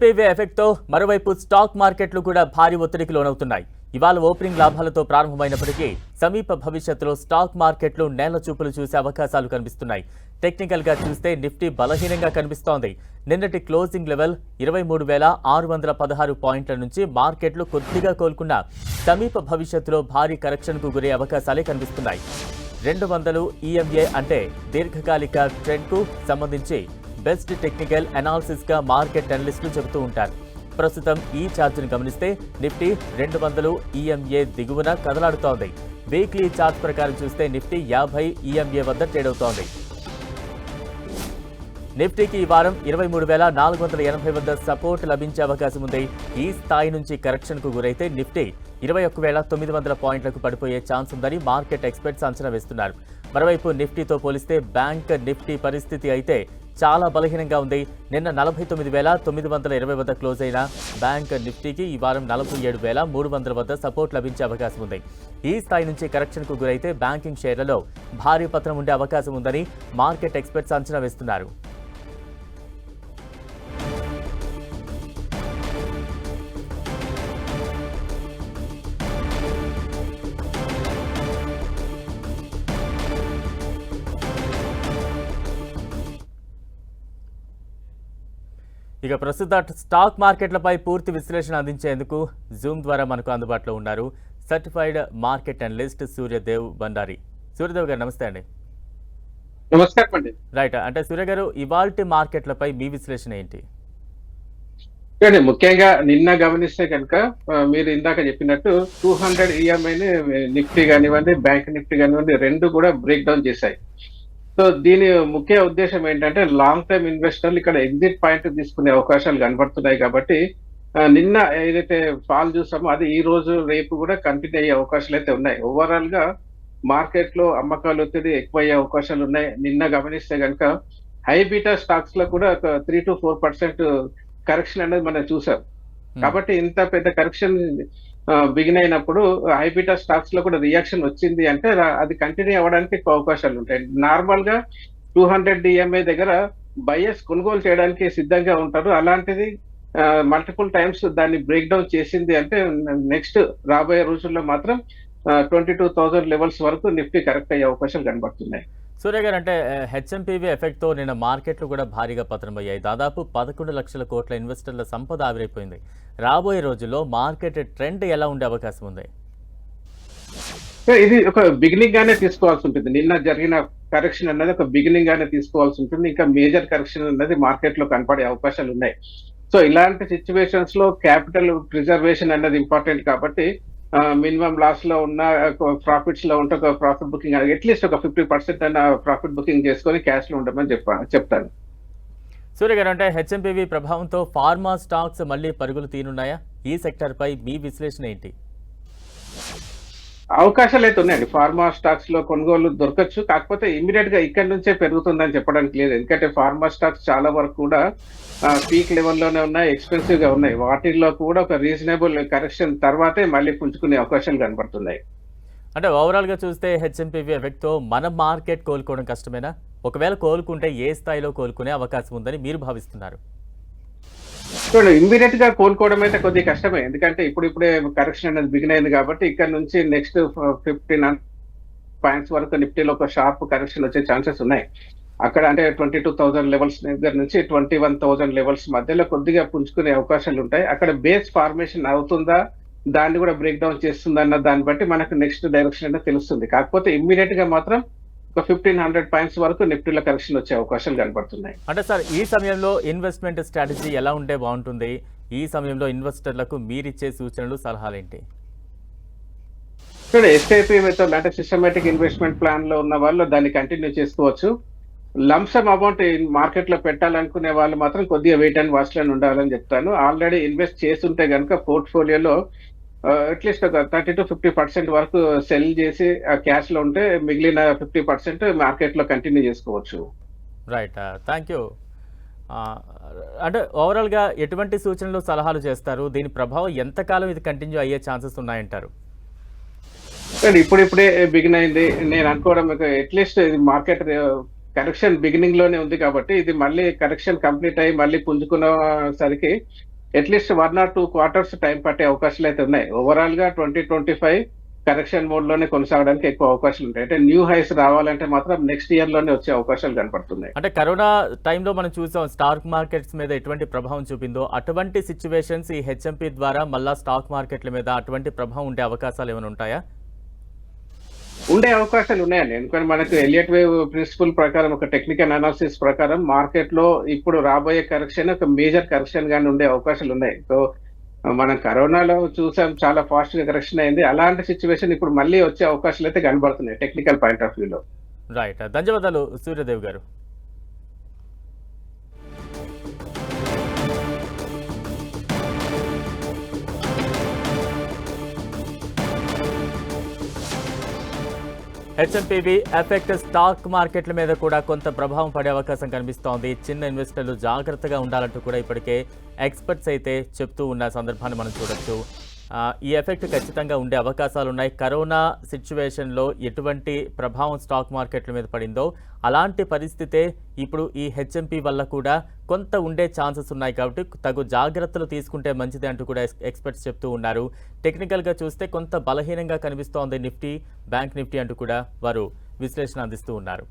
పేవే ఎఫెక్ట్తో మరోవైపు స్టాక్ మార్కెట్లు కూడా భారీ ఒత్తిడికి లోనవుతున్నాయి. ఇవాళ ఓపెనింగ్ లాభాలతో ప్రారంభమైనప్పటికీ సమీప భవిష్యత్తులో స్టాక్ మార్కెట్లు నేల చూపులు చూసే అవకాశాలు కనిపిస్తున్నాయి. టెక్నికల్గా చూస్తే నిఫ్టీ బలహీనంగా కనిపిస్తోంది. నిన్నటి క్లోజింగ్ లెవెల్ ఇరవై మూడు వేల ఆరు వందల పదహారు పాయింట్ల నుంచి మార్కెట్లు కొద్దిగా కోలుకున్న సమీప భవిష్యత్తులో భారీ కరెక్షన్కు గురే అవకాశాలే కనిపిస్తున్నాయి. రెండు వందలు ఈఎంఏ అంటే దీర్ఘకాలిక ట్రెండ్కు సంబంధించి బెస్ట్ టెక్నికల్ అనాలిసిస్గా మార్కెట్ అనలిస్టులు చెబుతూ ఉంటారు. ప్రస్తుతం ఈ ఛార్ట్ను గమనిస్తే నిఫ్టీ రెండు వందలు ఈఎంఏ దిగువన కదలాడుతోంది. వీక్లీ చార్ట్ ప్రకారం చూస్తే నిఫ్టీ యాభై ఈఎంఏ వద్ద ట్రేడ్ అవుతోంది నిఫ్టీకి ఈ వారం ఇరవై మూడు వేల నాలుగు వందల ఎనభై వద్ద సపోర్ట్ లభించే అవకాశం ఉంది. ఈ స్థాయి నుంచి కరెక్షన్కు గురైతే నిఫ్టీ ఇరవై ఒక్క వేల తొమ్మిది వందల పాయింట్లకు పడిపోయే ఛాన్స్ ఉందని మార్కెట్ ఎక్స్పర్ట్స్ అంచనా వేస్తున్నారు. మరోవైపు నిఫ్టీతో పోలిస్తే బ్యాంక్ నిఫ్టీ పరిస్థితి అయితే చాలా బలహీనంగా ఉంది. నిన్న నలభై తొమ్మిది వేల తొమ్మిది వందల ఇరవై వద్ద క్లోజ్ అయిన బ్యాంక్ నిఫ్టీకి ఈ వారం నలభై ఏడు వేల మూడు వందల వద్ద సపోర్ట్ లభించే అవకాశం ఉంది. ఈ స్థాయి నుంచి కరెక్షన్కు గురైతే బ్యాంకింగ్ షేర్లలో భారీ పత్రం ఉండే అవకాశం ఉందని మార్కెట్ ఎక్స్పర్ట్స్ అంచనా వేస్తున్నారు. ఇక ప్రస్తుత స్టాక్ మార్కెట్లపై పూర్తి విశ్లేషణ అందించేందుకు జూమ్ ద్వారా మనకు అందుబాటులో ఉన్నారు certified market analyst Suryadev Bandari Suryadev garu నమస్తే అండి. నమస్కారం అండి. రైట్ అంటే సూర్య గారు ఇవాల్టి మార్కెట్లపై మీ విశ్లేషణ ఏంటి? ముఖ్యంగా నిన్న గమనిస్తే కనుక మీరు ఇందాక చెప్పినట్టు టూ హండ్రెడ్ ఈఎంఐని నిఫ్టీ కానివ్వండి బ్యాంక్ నిఫ్టీ కానివ్వండి రెండు కూడా బ్రేక్ డౌన్ చేశాయి. సో దీని ముఖ్య ఉద్దేశం ఏంటంటే లాంగ్ టర్మ్ ఇన్వెస్టర్లు ఇక్కడ ఎగ్జిట్ పాయింట్ తీసుకునే అవకాశాలు కనబడుతున్నాయి కాబట్టి నిన్న ఏదైతే ఫాల్ చూసామో అది ఈ రోజు రేపు కూడా కంటిన్యూ అయ్యే అవకాశాలు అయితే ఉన్నాయి. ఓవరాల్గా మార్కెట్లో అమ్మకాలు ఒత్తిడి ఎక్కువ అయ్యే అవకాశాలు ఉన్నాయి. నిన్న గమనిస్తే కనుక హై బీటా స్టాక్స్లో కూడా ఒక three to four percent correction అనేది మనం చూసాం. కాబట్టి ఇంత పెద్ద కరెక్షన్ బిగిన్ అయినప్పుడు హైబిటా స్టాక్స్లో కూడా రియాక్షన్ వచ్చింది అంటే అది కంటిన్యూ అవ్వడానికి ఎక్కువ అవకాశాలు ఉంటాయి. నార్మల్గా టూ హండ్రెడ్ డిఎంఏ దగ్గర బయస్ కొనుగోలు చేయడానికి సిద్ధంగా ఉంటారు. అలాంటిది మల్టిపుల్ టైమ్స్ దాన్ని బ్రేక్ డౌన్ చేసింది అంటే నెక్స్ట్ రాబోయే రోజుల్లో మాత్రం ట్వంటీ టూ థౌజండ్ లెవెల్స్ వరకు నిఫ్టీ కరెక్ట్ అయ్యే అవకాశాలు కనబడుతున్నాయి. సూర్య గారు అంటే హెచ్ఎంపీవీ ఎఫెక్ట్తో నిన్న మార్కెట్లు కూడా భారీగా పతనమయ్యాయి. దాదాపు పదకొండు లక్షల కోట్ల ఇన్వెస్టర్ల సంపద ఆవిరైపోయింది. రాబోయే రోజుల్లో మార్కెట్ ట్రెండ్ ఎలా ఉండే అవకాశం ఉంది? సో ఇది ఒక బిగినింగ్ గానే తీసుకోవాల్సి ఉంటుంది. నిన్న జరిగిన కరెక్షన్ అన్నది ఒక బిగినింగ్ గానే తీసుకోవాల్సి ఉంటుంది. ఇంకా మేజర్ కరెక్షన్ అన్నది మార్కెట్లో కనపడే అవకాశాలు ఉన్నాయి. సో ఇలాంటి సిచ్యువేషన్స్లో క్యాపిటల్ ప్రిజర్వేషన్ అన్నది ఇంపార్టెంట్ కాబట్టి మినిమం లాస్లో ఉన్న ప్రాఫిట్స్లో ఉంటే ఒక ప్రాఫిట్ బుకింగ్ అట్లీస్ట్ ఒక ఫిఫ్టీ పర్సెంట్ అన్న ప్రాఫిట్ బుకింగ్ చేసుకొని క్యాష్లో ఉండమని చెప్ప చెప్తాను. సూర్య గారు అంటే హెచ్ఎంపీవీ ప్రభావంతో ఫార్మా స్టాక్స్ మళ్ళీ పరుగులు తీనున్నాయా? ఈ సెక్టర్పై మీ విశ్లేషణ ఏంటి? అవకాశాలు అయితే ఉన్నాయండి. ఫార్మా స్టాక్స్లో కొనుగోలు దొరకచ్చు. కాకపోతే ఇమీడియట్గా ఇక్కడ నుంచే పెరుగుతుందని చెప్పడానికి లేదు. ఎందుకంటే ఫార్మా స్టాక్స్ చాలా వరకు కూడా పీక్ లెవెల్లోనే ఉన్నాయి ఎక్స్పెన్సివ్గా ఉన్నాయి. వాటిల్లో కూడా ఒక రీజనబుల్ కరెక్షన్ తర్వాతే మళ్ళీ పుంజుకునే అవకాశాలు కనబడుతున్నాయి. అంటే ఓవరాల్గా చూస్తే హెచ్ఎంపీవీ ఎఫెక్ట్తో మన మార్కెట్ కోలుకోవడం కష్టమేనా? ఒకవేళ కోలుకుంటే ఏ స్థాయిలో కోలుకునే అవకాశం ఉందని మీరు భావిస్తున్నారు? చూడండి ఇమ్మీడియట్గా కోలుకోవడం అయితే కొద్దిగా కష్టమే. ఎందుకంటే ఇప్పుడు ఇప్పుడే కరెక్షన్ అనేది బిగిన్ అయింది కాబట్టి ఇక్కడ నుంచి నెక్స్ట్ ఫిఫ్టీన్ పాయింట్స్ వరకు నిఫ్టీలో ఒక షార్ప్ కరెక్షన్ వచ్చే ఛాన్సెస్ ఉన్నాయి. అక్కడ అంటే ట్వంటీ టూ థౌసండ్ లెవెల్స్ దగ్గర నుంచి ట్వంటీ వన్ థౌసండ్ లెవెల్స్ మధ్యలో కొద్దిగా పుంజుకునే అవకాశాలు ఉంటాయి. అక్కడ బేస్ ఫార్మేషన్ అవుతుందా దాన్ని కూడా బ్రేక్ డౌన్ చేస్తుందన్న దాన్ని బట్టి మనకు నెక్స్ట్ డైరెక్షన్ అనేది తెలుస్తుంది. కాకపోతే ఇమ్మీడియట్గా మాత్రం ఒక ఫిఫ్టీన్ హండ్రెడ్ పాయింట్స్ వరకు నిఫ్టీలో కరెక్షన్ వచ్చే అవకాశాలు కనబడుతున్నాయి అంటే సార్ ఈ సమయంలో ఇన్వెస్ట్మెంట్ స్ట్రాటజీ ఎలా ఉంటే బాగుంటుంది? ఈ సమయంలో ఇన్వెస్టర్లకు మీరిచ్చే సూచనలు సలహాలు ఏంటి చూడండి ఎస్ఐపి మెథడ్ అంటే సిస్టమేటిక్ ఇన్వెస్ట్మెంట్ ప్లాన్లో ఉన్న వాళ్ళు దాన్ని కంటిన్యూ చేసుకోవచ్చు. లంసమ్ అమౌంట్ మార్కెట్లో పెట్టాలనుకునే వాళ్ళు మాత్రం కొద్దిగా వెయిట్ అండ్ వాచ్లో ఉండాలని చెప్తాను. ఆల్రెడీ ఇన్వెస్ట్ చేస్తుంటే కనుక పోర్ట్ఫోలియోలో అట్లీస్ట్ ఒక థర్టీ టు ఫిఫ్టీ పర్సెంట్ వరకు సెల్ చేసి క్యాష్లో ఉంటే మిగిలిన ఫిఫ్టీ పర్సెంట్ మార్కెట్లో కంటిన్యూ చేసుకోవచ్చు. రైట్ థ్యాంక్ యూ అంటే ఓవరాల్గా ఎటువంటి సూచనలు సలహాలు చేస్తారు? దీని ప్రభావం ఎంతకాలం ఇది కంటిన్యూ అయ్యే ఛాన్సెస్ ఉన్నాయంటారు? ఇప్పుడిప్పుడే బిగిన్ అయింది. నేను అనుకోవడం అట్లీస్ట్ ఇది మార్కెట్ కరెక్షన్ బిగినింగ్లోనే ఉంది కాబట్టి ఇది మళ్ళీ కరెక్షన్ కంప్లీట్ అయ్యి మళ్ళీ పుంజుకున్న సరికి at least one or two quarters time పట్టే అవకాశాలు అయితే ఉన్నాయి. ఓవరాల్గా ట్వంటీ ట్వంటీ ఫైవ్ కరెక్షన్ మోడ్లోనే కొనసాగడానికి ఎక్కువ అవకాశాలు ఉంటాయి. అంటే న్యూ హైస్ రావాలంటే మాత్రం నెక్స్ట్ ఇయర్లోనే వచ్చే అవకాశాలు కనపడుతున్నాయి. అంటే కరోనా టైంలో మనం చూసాం స్టాక్ మార్కెట్స్ మీద ఎటువంటి ప్రభావం చూపిందో అటువంటి సిచ్యువేషన్స్ ఈ హెచ్ఎంపీ ద్వారా మళ్ళా స్టాక్ మార్కెట్ల మీద అటువంటి ప్రభావం ఉండే అవకాశాలు ఏమైనా ఉంటాయా? ఉండే అవకాశాలు ఉన్నాయండి. ఎందుకంటే మనకు ఎలియట్ వేవ్ ప్రిన్సిపల్ ప్రకారం ఒక టెక్నికల్ అనాలిసిస్ ప్రకారం మార్కెట్లో ఇప్పుడు రాబోయే కరెక్షన్ ఒక మేజర్ కరెక్షన్ గానే ఉండే అవకాశాలు ఉన్నాయి. సో మనం కరోనాలో చూసాం చాలా ఫాస్ట్గా కరెక్షన్ అయింది. అలాంటి సిచ్యువేషన్ ఇప్పుడు మళ్ళీ వచ్చే అవకాశాలు అయితే కనబడుతున్నాయి టెక్నికల్ పాయింట్ ఆఫ్ వ్యూలో రైట్ ధన్యవాదాలు సూర్యదేవ్ గారు. హెచ్ఎంపీవి ఎఫెక్ట్ స్టాక్ మార్కెట్ల మీద కూడా కొంత ప్రభావం పడే అవకాశం కనిపిస్తోంది. చిన్న ఇన్వెస్టర్లు జాగ్రత్తగా ఉండాలంటూ కూడా ఇప్పటికే ఎక్స్పర్ట్స్ అయితే చెప్తూ ఉన్న సందర్భాన్ని మనం చూడొచ్చు. ఈ ఎఫెక్ట్ ఖచ్చితంగా ఉండే అవకాశాలు ఉన్నాయి కరోనా సిచ్యువేషన్లో ఎటువంటి ప్రభావం స్టాక్ మార్కెట్ల మీద పడిందో అలాంటి పరిస్థితే ఇప్పుడు ఈ హెచ్ఎంపీ వల్ల కూడా కొంత ఉండే ఛాన్సెస్ ఉన్నాయి కాబట్టి తగు జాగ్రత్తలు తీసుకుంటే మంచిది అంటూ కూడా ఎక్స్పర్ట్స్ చెప్తూ ఉన్నారు. టెక్నికల్గా చూస్తే కొంత బలహీనంగా కనిపిస్తోంది నిఫ్టీ బ్యాంక్ నిఫ్టీ అంటూ కూడా వారు విశ్లేషణ అందిస్తూ ఉన్నారు.